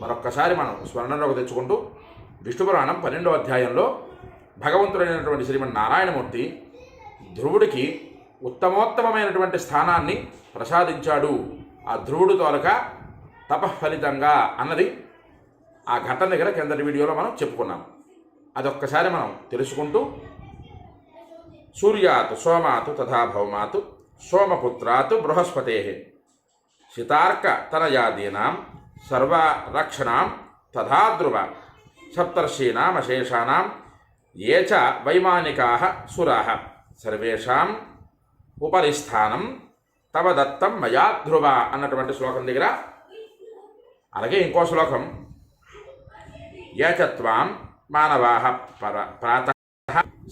మరొక్కసారి మనం స్మరణలోకి తెచ్చుకుంటూ విష్ణు పురాణం పన్నెండో అధ్యాయంలో భగవంతుడైనటువంటి శ్రీమన్నారాయణమూర్తి ధ్రువుడికి ఉత్తమోత్తమమైనటువంటి స్థానాన్ని ప్రసాదించాడు. ఆ ధ్రువుడు తోలక తపఫలితంగా అన్నది ఆ ఘటన దగ్గర కిందటి వీడియోలో మనం చెప్పుకున్నాం. అదొక్కసారి మనం తెలుసుకుంటూ సూర్యాత్ సోమాతు తథా భౌమాత్ సోమపుత్రాత్ బృహస్పతే శితార్క తనయాదీనాం సర్వరక్షణాం తథా ధ్రువ సప్తర్షీణామశేషాణం ఏ చ వైమానికా సురా సర్వేషాం ఉపరిస్థానం తవ దత్తం మయా ధ్రువ అన్నటువంటి శ్లోకం దగ్గర। అలాగే ఇంకో శ్లోకం। ఏచత్వాం మానవా పర ప్రాత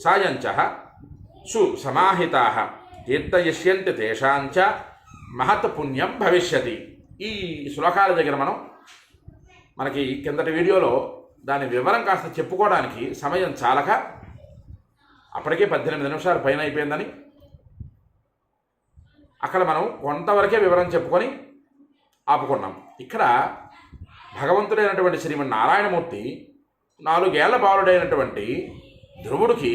సాయంచ సు సమాహితా తీర్థయిష్యంతి తేషాంచ మహత్ పుణ్యం భవిష్యతి। ఈ శ్లోకాల దగ్గర మనం మనకి కిందటి వీడియోలో దాని వివరం కాస్త చెప్పుకోవడానికి సమయం చాలక అప్పటికే పద్దెనిమిది నిమిషాలు పైన అయిపోయిందని అక్కడ మనం కొంతవరకే వివరం చెప్పుకొని ఆపుకున్నాం. ఇక్కడ భగవంతుడైనటువంటి శ్రీమన్ నారాయణమూర్తి నాలుగేళ్ళ బాలుడైనటువంటి ధ్రువుడికి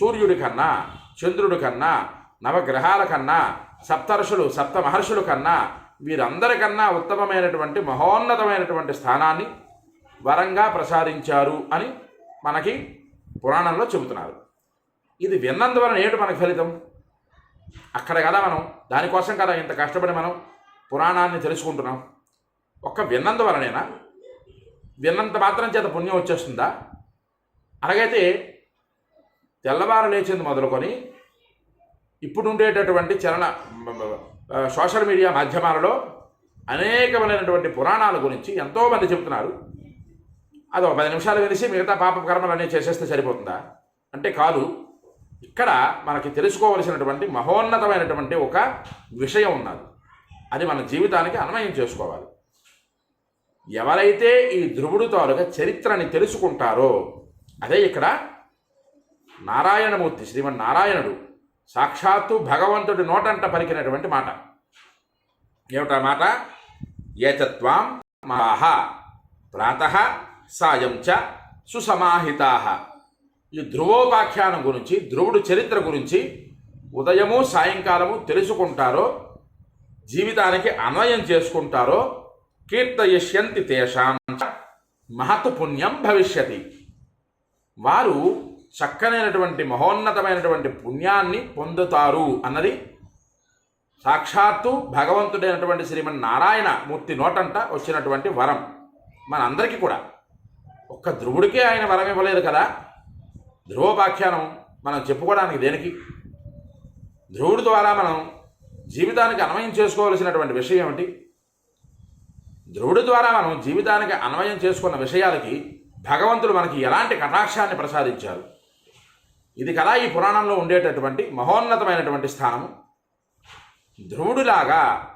సూర్యుడి కన్నా చంద్రుడి కన్నా నవగ్రహాల కన్నా సప్తర్షులు సప్త మహర్షుల కన్నా వీరందరికన్నా ఉత్తమమైనటువంటి మహోన్నతమైనటువంటి స్థానాన్ని వరంగా ప్రసాదించారు అని మనకి పురాణంలో చెబుతున్నారు. ఇది విన్నందువలన ఏమిటి మనకి ఫలితం? అక్కడ కదా మనం దానికోసం కదా ఇంత కష్టపడి మనం పురాణాన్ని తెలుసుకుంటున్నాం. ఒక్క విన్నందువలనేనా? విన్నంత మాత్రం చేత పుణ్యం వచ్చేస్తుందా? అలాగైతే తెల్లవారు లేచింది మొదలుకొని ఇప్పుడు ఉండేటటువంటి చలన సోషల్ మీడియా మాధ్యమాలలో అనేకమైనటువంటి పురాణాల గురించి ఎంతోమంది చెబుతున్నారు. అది ఒక పది నిమిషాలు వెలిసి మిగతా పాప కర్మలన్నీ చేసేస్తే సరిపోతుందా? అంటే కాదు. ఇక్కడ మనకి తెలుసుకోవలసినటువంటి మహోన్నతమైనటువంటి ఒక విషయం ఉన్నది. అది మన జీవితానికి అన్వయం చేసుకోవాలి. ఎవరైతే ఈ ధ్రువుడు తాలూకా చరిత్రని తెలుసుకుంటారో అదే ఇక్కడ నారాయణమూర్తి శ్రీమన్ నారాయణుడు సాక్షాత్తు భగవంతుడి నోటంట పలికినటువంటి మాట. ఏమిటా మాట? ఏతత్వాం మాహ ప్రాత సాయం చ సుసమాహితా. ఈ ధ్రువోపాఖ్యానం గురించి ధ్రువుడు చరిత్ర గురించి ఉదయము సాయంకాలము తెలుసుకుంటారో జీవితానికి అన్వయం చేసుకుంటారో కీర్తయిష్యంతి తేషాం మహత్ పుణ్యం భవిష్యతి. వారు చక్కనైనటువంటి మహోన్నతమైనటువంటి పుణ్యాన్ని పొందుతారు అన్నది సాక్షాత్తు భగవంతుడైనటువంటి శ్రీమన్ నారాయణ మూర్తి నోటంట వచ్చినటువంటి వరం. మనందరికీ కూడా. ఒక్క ధ్రువుడికే ఆయన వరం ఇవ్వలేదు కదా? ధ్రువోపాఖ్యానం మనం చెప్పుకోవడానికి దేనికి? ధ్రువుడి ద్వారా మనం జీవితానికి అన్వయం చేసుకోవలసినటువంటి విషయం ఏమిటి? ధ్రువుడి ద్వారా మనం జీవితానికి అన్వయం చేసుకున్న విషయాలకి భగవంతుడు మనకి ఎలాంటి కటాక్షాన్ని ప్రసాదించారు? ఇది కదా ఈ పురాణంలో ఉండేటటువంటి మహోన్నతమైనటువంటి స్థానము. ధ్రువుడిలాగా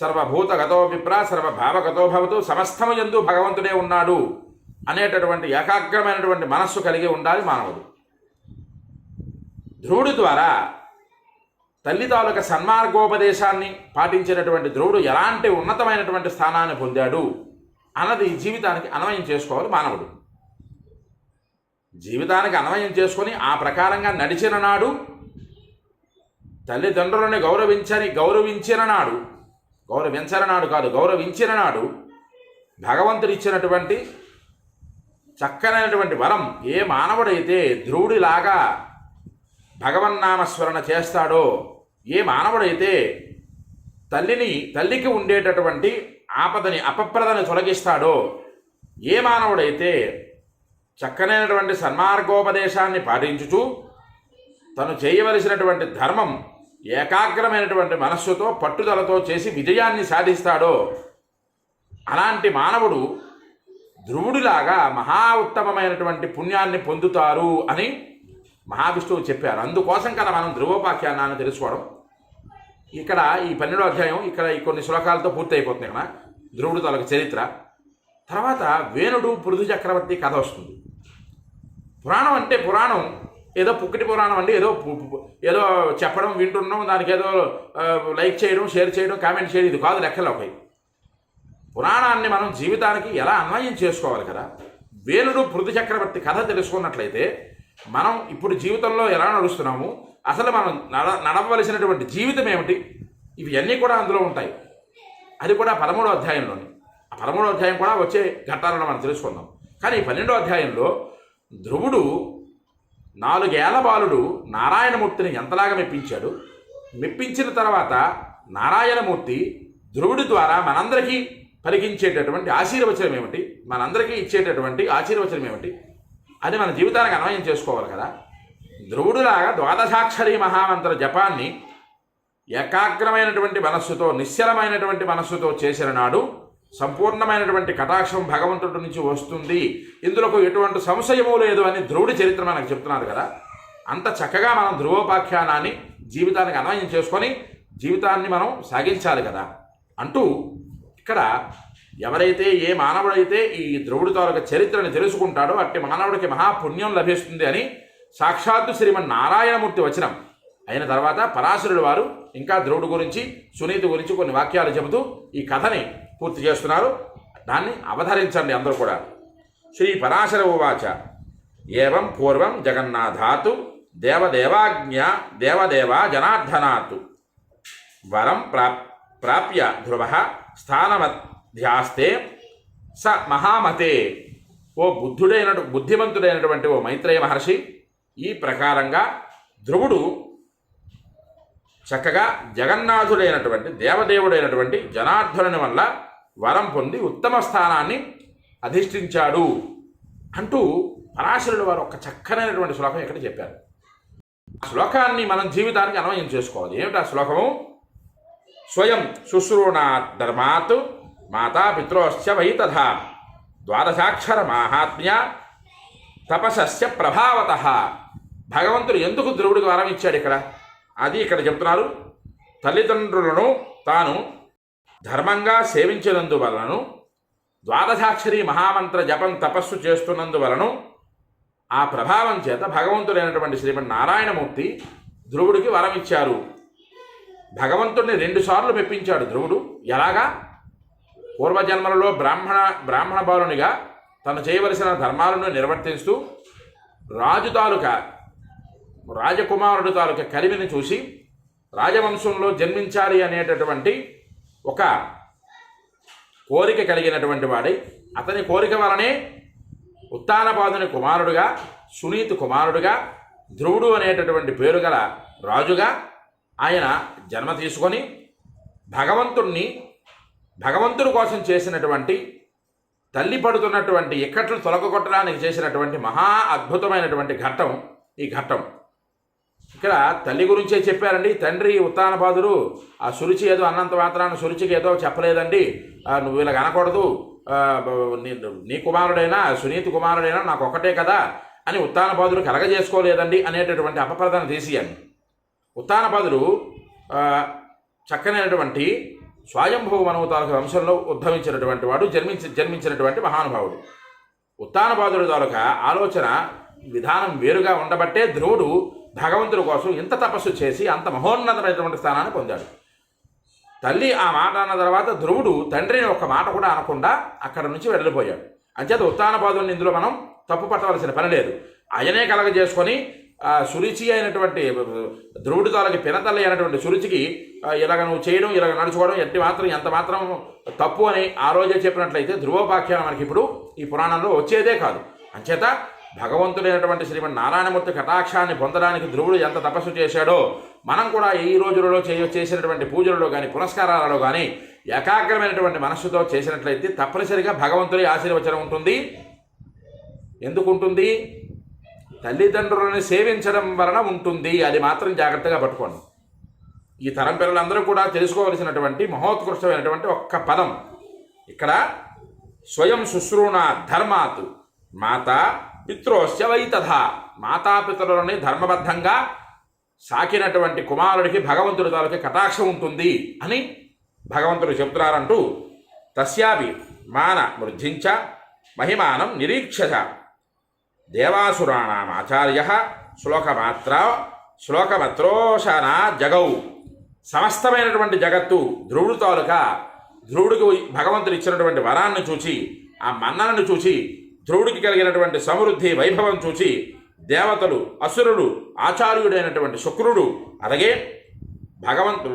సర్వభూతగతో విప్ర సర్వభావగతో భవతు సమస్తము ఎందు భగవంతుడే ఉన్నాడు అనేటటువంటి ఏకాగ్రమైనటువంటి మనస్సు కలిగి ఉండాలి మానవుడు. ధ్రువుడి ద్వారా తల్లి తాలూక సన్మార్గోపదేశాన్ని పాటించినటువంటి ధ్రువుడు ఎలాంటి ఉన్నతమైనటువంటి స్థానాన్ని పొందాడు అన్నది జీవితానికి అన్వయం చేసుకోవాలి మానవుడు. జీవితానికి అన్వయం చేసుకొని ఆ ప్రకారంగా నడిచిన నాడు తల్లిదండ్రులని గౌరవించని గౌరవించిన నాడు గౌరవించని నాడు కాదు గౌరవించిన నాడు భగవంతుడు ఇచ్చినటువంటి చక్కనైనటువంటి వరం ఏ మానవుడైతే ధ్రువుడిలాగా భగవన్నామస్మరణ చేస్తాడో ఏ మానవుడైతే తల్లిని తల్లికి ఉండేటటువంటి ఆపదని అపప్రదని తొలగిస్తాడో ఏ మానవుడైతే చక్కనైనటువంటి సన్మార్గోపదేశాన్ని పాటించుచు తను చేయవలసినటువంటి ధర్మం ఏకాగ్రమైనటువంటి మనస్సుతో పట్టుదలతో చేసి విజయాన్ని సాధిస్తాడో. అలాంటి మానవుడు ధ్రువుడిలాగా మహా ఉత్తమమైనటువంటి పుణ్యాన్ని పొందుతారు అని మహావిష్ణువు చెప్పారు. అందుకోసం కదా మనం ధ్రువోపాఖ్యానాన్ని తెలుసుకోవడం. ఇక్కడ ఈ పన్నెండో అధ్యాయం ఇక్కడ ఈ కొన్ని శ్లోకాలతో పూర్తయిపోతుంది ఇక్కడ ధ్రువుడు తొలగ చరిత్ర. తర్వాత వేణుడు పృథు చక్రవర్తి కథ వస్తుంది. పురాణం అంటే పురాణం. ఏదో పుక్కిటి పురాణం అండి. ఏదో ఏదో చెప్పడం వింటున్నాం దానికి ఏదో లైక్ చేయడం షేర్ చేయడం కామెంట్ చేయడం ఇది కాదు లెక్కలోకి పురాణాన్ని మనం జీవితానికి ఎలా అన్వయం చేసుకోవాలి కదా? వేలుడు పృథు చక్రవర్తి కథ తెలుసుకున్నట్లయితే మనం ఇప్పుడు జీవితంలో ఎలా నడుస్తున్నాము? అసలు మనం నడ నడవలసినటువంటి జీవితం ఏమిటి? ఇవన్నీ కూడా అందులో ఉంటాయి. అది కూడా పదమూడో అధ్యాయంలోని. ఆ పదమూడో అధ్యాయం కూడా వచ్చే ఘట్టాలను మనం తెలుసుకుందాం. కానీ ఈ పన్నెండో అధ్యాయంలో ధ్రువుడు నాలుగేళ్ళ బాలుడు నారాయణమూర్తిని ఎంతలాగా మెప్పించాడు? మెప్పించిన తర్వాత నారాయణమూర్తి ధ్రువుడి ద్వారా మనందరికీ పలికించేటటువంటి ఆశీర్వచనం ఏమిటి? మనందరికీ ఇచ్చేటటువంటి ఆశీర్వచనం ఏమిటి? అది మన జీవితానికి అన్వయం చేసుకోవాలి కదా. ధ్రువుడులాగా ద్వాదశాక్షరి మహామంత్ర జపాన్ని ఏకాగ్రమైనటువంటి మనస్సుతో నిశ్చలమైనటువంటి మనస్సుతో చేసిన నాడు సంపూర్ణమైనటువంటి కటాక్షం భగవంతుడి నుంచి వస్తుంది. ఇందులో ఎటువంటి సంశయము లేదు అని ధ్రువుడి చరిత్ర మనకు చెప్తున్నారు కదా. అంత చక్కగా మనం ధ్రువోపాఖ్యానాన్ని జీవితానికి అన్వయం చేసుకొని జీవితాన్ని మనం సాగించాలి కదా. అంటూ ఇక్కడ ఎవరైతే ఏ మానవుడైతే ఈ ధ్రువుడి తాలూక చరిత్రను తెలుసుకుంటాడో అట్టి మానవుడికి మహాపుణ్యం లభిస్తుంది అని సాక్షాత్తు శ్రీమన్ నారాయణమూర్తి వచనం. అయిన తర్వాత పరాశరుడు వారు ఇంకా ధ్రువుడు గురించి సునీతి గురించి కొన్ని వాక్యాలు చెబుతూ ఈ కథని పూర్తి చేస్తున్నారు. దాన్ని అవధరించండి అందరూ కూడా. శ్రీ పరాశర ఉవాచ. ఏవం పూర్వం జగన్నాథాతు దేవదేవాజ్ఞ దేవదేవ జనార్దనాతు. వరం ప్రాప్ ప్రాప్య ధ్రువ స్థానమధ్యాస్తే స మహామతే. ఓ బుద్ధుడైన బుద్ధిమంతుడైనటువంటి ఓ మైత్రేయ మహర్షి ఈ ప్రకారంగా ధ్రువుడు చక్కగా జగన్నాథుడైనటువంటి దేవదేవుడైనటువంటి జనార్దనుని వల్ల వరం పొంది ఉత్తమ స్థానాన్ని అధిష్ఠించాడు అంటూ పరాశరుడు వారు ఒక చక్కనైనటువంటి శ్లోకం ఇక్కడ చెప్పారు. ఆ శ్లోకాన్ని మనం జీవితానికి అన్వయం చేసుకోవాలి. ఏమిటి ఆ శ్లోకము? స్వయం శుశ్రూణా ధర్మాత్ మాతాపిత్రోశ్చ వై తథా ద్వాదశాక్షర మాహాత్మ్య తపస్య ప్రభావత. భగవంతుడు ఎందుకు ధ్రువుడికి వరం ఇచ్చాడు ఇక్కడ? అది ఇక్కడ చెప్తున్నారు. తల్లిదండ్రులను తాను ధర్మంగా సేవించినందువలనను ద్వాదశాక్షరి మహామంత్ర జపం తపస్సు చేస్తున్నందువలను ఆ ప్రభావం చేత భగవంతుడైనటువంటి శ్రీమన్ నారాయణమూర్తి ధ్రువుడికి వరం ఇచ్చారు భగవంతుడిని రెండుసార్లు మెప్పించాడు ధ్రువుడు. ఎలాగా? పూర్వజన్మలలో బ్రాహ్మణ బ్రాహ్మణ బాలునిగా తను చేయవలసిన ధర్మాలను నిర్వర్తిస్తూ రాజు తాలూకా రాజకుమారుడు తాలూకా కలిమిని చూసి రాజవంశంలో జన్మించాలి అనేటటువంటి ఒక కోరిక కలిగినటువంటి వాడై అతని కోరిక వలనే ఉత్తానపాదుని కుమారుడుగా సునీతి కుమారుడుగా ధ్రువుడు అనేటటువంటి పేరు గల రాజుగా ఆయన జన్మ తీసుకొని భగవంతుణ్ణి భగవంతుడి కోసం చేసినటువంటి తల్లి పడుతున్నటువంటి ఇక్కట్లు తొలగొట్టడానికి చేసినటువంటి మహా అద్భుతమైనటువంటి ఘట్టం ఈ ఘట్టం. ఇక్కడ తల్లి గురించే చెప్పారండి. తండ్రి ఉత్తానపాదుడు ఆ సురుచి ఏదో అన్నంత మాత్రాన సురుచికి ఏదో చెప్పలేదండి. నువ్వు ఇలా అనకూడదు. నీ కుమారుడైనా సునీతి కుమారుడైనా నాకు ఒకటే కదా అని ఉత్తానపాదుడు కలగజేసుకోలేదండి అనేటటువంటి అపప్రదన తీసియాను. ఉత్తానపాదుడు చక్కనైనటువంటి స్వయంభవ మనవతాలక వంశంలో ఉద్భవించినటువంటి వాడు జన్మించి జన్మించినటువంటి మహానుభావుడు. ఉత్తానపాదుడి తాలూకా ఆలోచన విధానం వేరుగా ఉండబట్టే ధ్రువుడు భగవంతుడి కోసం ఇంత తపస్సు చేసి అంత మహోన్నతమైనటువంటి స్థానాన్ని పొందాడు. తల్లి ఆ మాట అన్న తర్వాత ధ్రువుడు తండ్రిని ఒక మాట కూడా అనకుండా అక్కడ నుంచి వెళ్ళిపోయాడు. అంచేత ఉత్తానపాదుని ఇందులో మనం తప్పు పట్టవలసిన పని లేదు. ఆయనే కలగజేసుకొని సురుచి అయినటువంటి ధ్రువుడి తాలకి పినతల్లి అయినటువంటి సురుచికి ఇలాగ నువ్వు చేయడం ఇలాగ నడుచుకోవడం ఎట్టి మాత్రం ఎంత మాత్రం తప్పు అని ఆ రోజే చెప్పినట్లయితే ధ్రువోపాఖ్యానం మనకి ఇప్పుడు ఈ పురాణంలో వచ్చేదే కాదు. అంచేత భగవంతుడైనటువంటి శ్రీమన్ నారాయణమూర్తి కటాక్షాన్ని పొందడానికి ధ్రువుడు ఎంత తపస్సు చేశాడో మనం కూడా ఈ రోజులలో చేయ చేసినటువంటి పూజలలో కానీ పునస్కారాలలో కానీ ఏకాగ్రమైనటువంటి మనస్సుతో చేసినట్లయితే తప్పనిసరిగా భగవంతుడి ఆశీర్వచనం ఉంటుంది. ఎందుకు ఉంటుంది తల్లిదండ్రులను సేవించడం వలన ఉంటుంది. అది మాత్రం జాగ్రత్తగా పట్టుకోండి. ఈ తరం పిల్లలందరూ కూడా తెలుసుకోవలసినటువంటి మహోత్కృష్టమైనటువంటి ఒక్క పదం. ఇక్కడ స్వయం శుశ్రూణ ధర్మాత్ మాత పిత్రోస్య వై తథా మాతాపితరులని ధర్మబద్ధంగా సాకినటువంటి కుమారుడికి భగవంతుడి తాలూకి కటాక్షం ఉంటుంది అని భగవంతుడు చెప్తున్నారంటూ తస్యాపి మాన వృద్ధించ మహిమానం నిరీక్షజ దేవాసురాణామాచార్య శ్లోకమాత్ర శ్లోకమత్రోషణ జగౌ. సమస్తమైనటువంటి జగత్తు ధ్రువుడు తాలూకా ధ్రువుడికి భగవంతుడు ఇచ్చినటువంటి వరాన్ని చూచి ఆ మన్ననను చూచి ధ్రువుడికి కలిగినటువంటి సమృద్ధి వైభవం చూసి దేవతలు అసురుడు ఆచార్యుడైనటువంటి శుక్రుడు అలాగే భగవంతు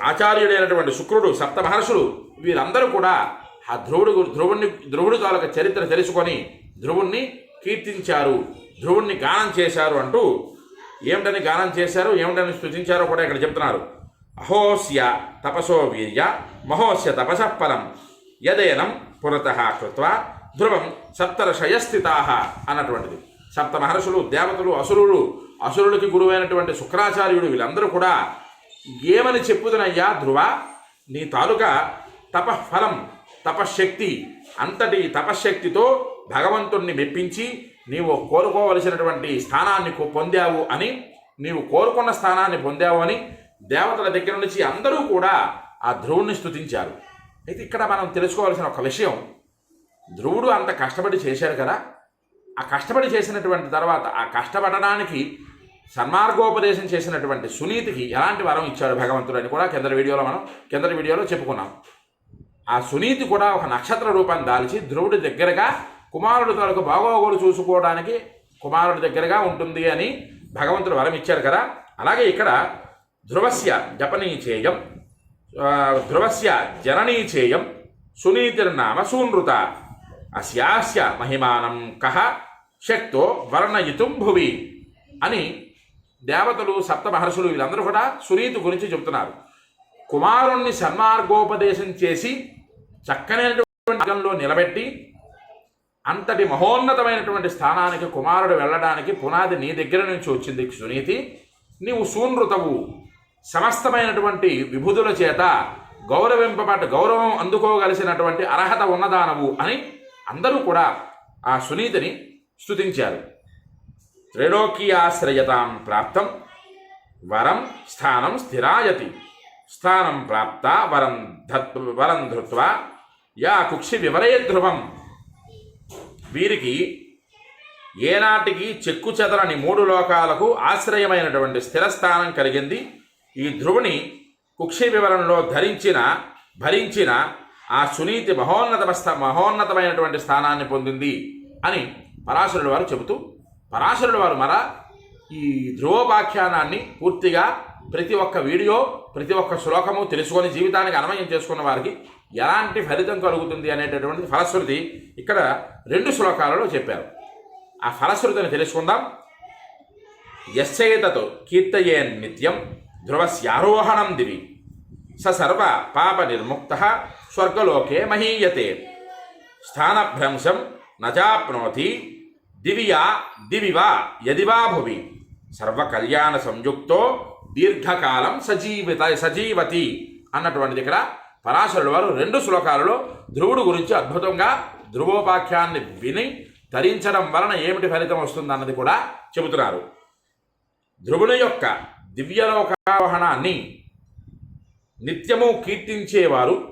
ఆచార్యుడైనటువంటి శుక్రుడు సప్త మహర్షులు వీరందరూ కూడా ఆ ధ్రువుడు ధ్రువుణ్ణి ధ్రువుడు తాలూక చరిత్ర తెలుసుకొని ధ్రువుణ్ణి కీర్తించారు ధ్రువుణ్ణి గానం చేశారు అంటూ ఏమిటని గానం చేశారు ఏమిటని స్థుతించారో కూడా ఇక్కడ చెప్తున్నారు. అహోస్య తపసో వీర్య మహోస్య తపసః ఫలం యదేనం పురత కృత్వా ధ్రువం సప్తర్షయస్థితా అన్నటువంటిది. సప్త మహర్షులు దేవతలు అసురులు అసురులకి గురువైనటువంటి శుక్రాచార్యుడు వీళ్ళందరూ కూడా ఏమని చెప్పుదనయ్యా ధ్రువ? నీ తాలూకా తపఫలం తపశ్శక్తి అంతటి తపశ్శక్తితో భగవంతుణ్ణి మెప్పించి నీవు కోరుకోవలసినటువంటి స్థానాన్ని పొందావు అని నీవు కోరుకున్న స్థానాన్ని పొందావు అని దేవతల దగ్గర నుంచి అందరూ కూడా ఆ ధ్రువుణ్ణి స్తుతించారు. అయితే ఇక్కడ మనం తెలుసుకోవాల్సిన ఒక విషయం ధ్రువుడు అంత కష్టపడి చేశారు కదా ఆ కష్టపడి చేసినటువంటి తర్వాత ఆ కష్టపడడానికి సన్మార్గోపదేశం చేసినటువంటి సునీతికి ఎలాంటి వరం ఇచ్చాడు భగవంతుడు అని కూడా కిందటి వీడియోలో మనం కిందటి వీడియోలో చెప్పుకున్నాం. ఆ సునీతి కూడా ఒక నక్షత్ర రూపాన్ని దాల్చి ధ్రువుడి దగ్గరగా కుమారుడు తనకు బాగోగులు చూసుకోవడానికి కుమారుడి దగ్గరగా ఉంటుంది అని భగవంతుడు వరం ఇచ్చారు కదా. అలాగే ఇక్కడ ధ్రువస్య జపనీచేయం చేయం ధ్రువస్య జననీచేయం సునీతిర్నామ సూనృత అస్యాస్య మహిమానం కహ శక్తో వర్ణయితుం భువి అని దేవతలు సప్త మహర్షులు వీళ్ళందరూ కూడా సురీతు గురించి చెబుతున్నారు. కుమారుణ్ణి సన్మార్గోపదేశం చేసి చక్కనైనటువంటి మార్గంలో నిలబెట్టి అంతటి మహోన్నతమైనటువంటి స్థానానికి కుమారుడు వెళ్ళడానికి పునాది నీ దగ్గర నుంచి వచ్చింది సునీతి. నీవు సూనృతవు సమస్తమైనటువంటి విభుదుల చేత గౌరవింపబడ్డ గౌరవం అందుకోగలిసినటువంటి అర్హత ఉన్నదానవు అని అందరూ కూడా ఆ సునీతిని స్థుతించారు త్రిలోకీయాశ్రయతాం ప్రాప్తం వరం స్థానం స్థిరాయతి. స్థానం ప్రాప్త వరం ధత్ వరం ధృత్వా యా కుక్షి వివరయ ధ్రువం వీరికి ఏనాటికి చెక్కు చెదరని మూడు లోకాలకు ఆశ్రయమైనటువంటి స్థిరస్థానం కలిగింది. ఈ ధ్రువుని కుక్షి వివరణలో ధరించిన భరించిన ఆ సునీతి మహోన్నత మహోన్నతమైనటువంటి స్థానాన్ని పొందింది అని పరాశరుడు వారు చెబుతూ పరాశరుడు వారు మర ఈ ధ్రువోపాఖ్యానాన్ని పూర్తిగా ప్రతి ఒక్క వీడియో ప్రతి ఒక్క శ్లోకము తెలుసుకొని జీవితానికి అన్వయం చేసుకున్న వారికి ఎలాంటి ఫలితం కలుగుతుంది అనేటటువంటి ఫలశ్రుతి ఇక్కడ రెండు శ్లోకాలలో చెప్పారు. ఆ ఫలశ్రుతిని తెలుసుకుందాం. యశ్చేతతో కీర్తయే నిత్యం ధ్రువస్యారోహణం దివి స సర్వ పాప నిర్ముక్త స్వర్గలోకే మహీయతే. స్థానభ్రంశం నచాప్నోతి దివియా దివివా యదివా భువి. సర్వకళ్యాణ సంయుక్తో దీర్ఘకాలం సజీవిత సజీవతి అన్నటువంటిది ఇక్కడ. పరాశరుడు వారు రెండు శ్లోకాలలో ధ్రువుడు గురించి అద్భుతంగా ధ్రువోపాఖ్యాన్ని విని ధరించడం వలన ఏమిటి ఫలితం వస్తుంది అన్నది కూడా చెబుతున్నారు. ధ్రువుని యొక్క దివ్యలోకారోహణాన్ని నిత్యము కీర్తించేవారు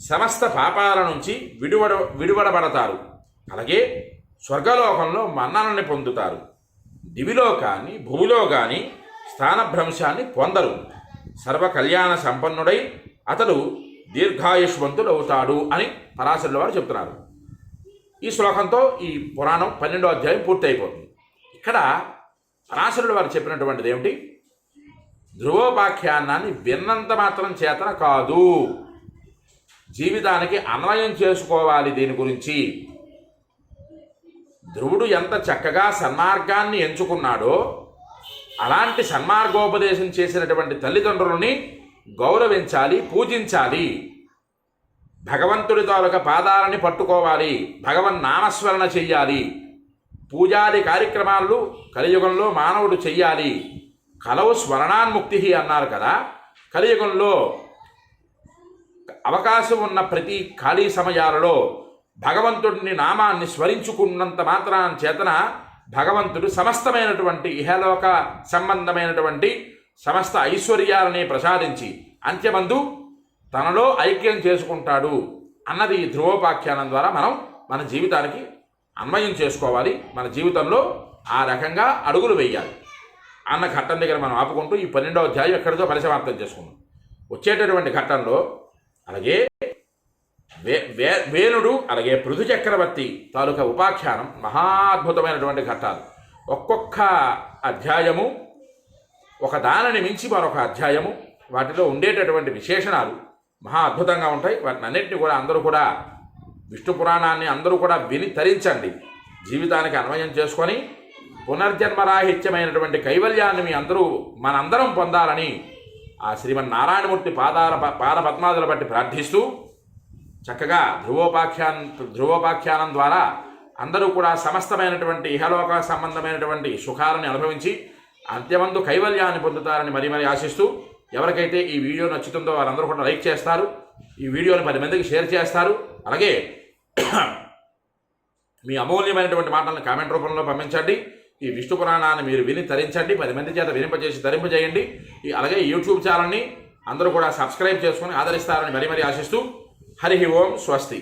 సమస్త పాపాల నుంచి విడువడ విడువడబడతారు. అలాగే స్వర్గలోకంలో మన్నాలని పొందుతారు. దివిలో కానీ భూమిలో కానీ స్థానభ్రంశాన్ని పొందరు. సర్వ కళ్యాణ సంపన్నుడై అతడు దీర్ఘాయుష్వంతుడు అవుతాడు అని పరాశరుల వారు చెప్తున్నారు. ఈ శ్లోకంతో ఈ పురాణం పన్నెండో అధ్యాయం పూర్తయిపోతుంది. ఇక్కడ పరాశరుల వారు చెప్పినటువంటిది ఏమిటి? ధ్రువోపాఖ్యానాన్ని విన్నంత మాత్రం చేతన కాదు. జీవితానికి అన్వయం చేసుకోవాలి దీని గురించి. ధ్రువుడు ఎంత చక్కగా సన్మార్గాన్ని ఎంచుకున్నాడో అలాంటి సన్మార్గోపదేశం చేసినటువంటి తల్లిదండ్రులని గౌరవించాలి పూజించాలి. భగవంతుడి తాలూక పాదాలని పట్టుకోవాలి భగవన్ నామస్మరణ చెయ్యాలి. పూజాది కార్యక్రమాలు కలియుగంలో మానవుడు చెయ్యాలి. కలవు స్మరణాన్ముక్తి అన్నారు కదా కలియుగంలో అవకాశం ఉన్న ప్రతి ఖాళీ సమయాలలో భగవంతుడిని నామాన్ని స్మరించుకున్నంత మాత్రాన చేతన భగవంతుడు సమస్తమైనటువంటి ఇహలోక సంబంధమైనటువంటి సమస్త ఐశ్వర్యాలని ప్రసాదించి అంత్యమందు తనలో ఐక్యం చేసుకుంటాడు అన్నది ఈ ధ్రువోపాఖ్యానం ద్వారా మనం మన జీవితానికి అన్వయం చేసుకోవాలి. మన జీవితంలో ఆ రకంగా అడుగులు వేయాలి. అన్న ఘట్టం దగ్గర మనం ఆపుకుంటూ ఈ పన్నెండో అధ్యాయం ఎక్కడితో పరిసమాప్తం చేసుకుందాం. వచ్చేటటువంటి ఘట్టంలో అలాగే వే వే వేణుడు అలాగే పృథు చక్రవర్తి తాలూకా ఉపాఖ్యానం మహా అద్భుతమైనటువంటి ఘట్టాలు. ఒక్కొక్క అధ్యాయము ఒక దానిని మించి మరొక అధ్యాయము వాటిలో ఉండేటటువంటి విశేషణాలు మహా అద్భుతంగా ఉంటాయి. వాటిని అన్నింటినీ కూడా అందరూ కూడా విష్ణు పురాణాన్ని అందరూ కూడా విని తరించండి. జీవితానికి అన్వయం చేసుకొని పునర్జన్మరాహిత్యమైనటువంటి కైవల్యాన్ని మీ అందరూ మనందరం పొందాలని ఆ శ్రీమన్నారాయణమూర్తి పాదాల పాద పద్మాదుల బట్టి ప్రార్థిస్తూ చక్కగా ధ్రువోపాఖ్యాన్ ధ్రువోపాఖ్యానం ద్వారా అందరూ కూడా సమస్తమైనటువంటి ఇహలోక సంబంధమైనటువంటి సుఖాలను అనుభవించి అంత్యమందు కైవల్యాన్ని పొందుతారని మరీ మరీ ఆశిస్తూ ఎవరికైతే ఈ వీడియో నచ్చుతుందో వారందరూ కూడా లైక్ చేస్తారు. ఈ వీడియోని పది మందికి షేర్ చేస్తారు. అలాగే మీ అమూల్యమైనటువంటి మాటలను కామెంట్ రూపంలో పంపించండి. ఈ విష్ణు పురాణాన్ని మీరు విని తరించండి పది మంది చేత వినింపజేసి తరింపజేయండి. అలాగే యూట్యూబ్ ఛానల్ని అందరూ కూడా సబ్స్క్రైబ్ చేసుకొని ఆదరిస్తారని మరీ మరీ ఆశిస్తూ హరి ఓం స్వస్తి.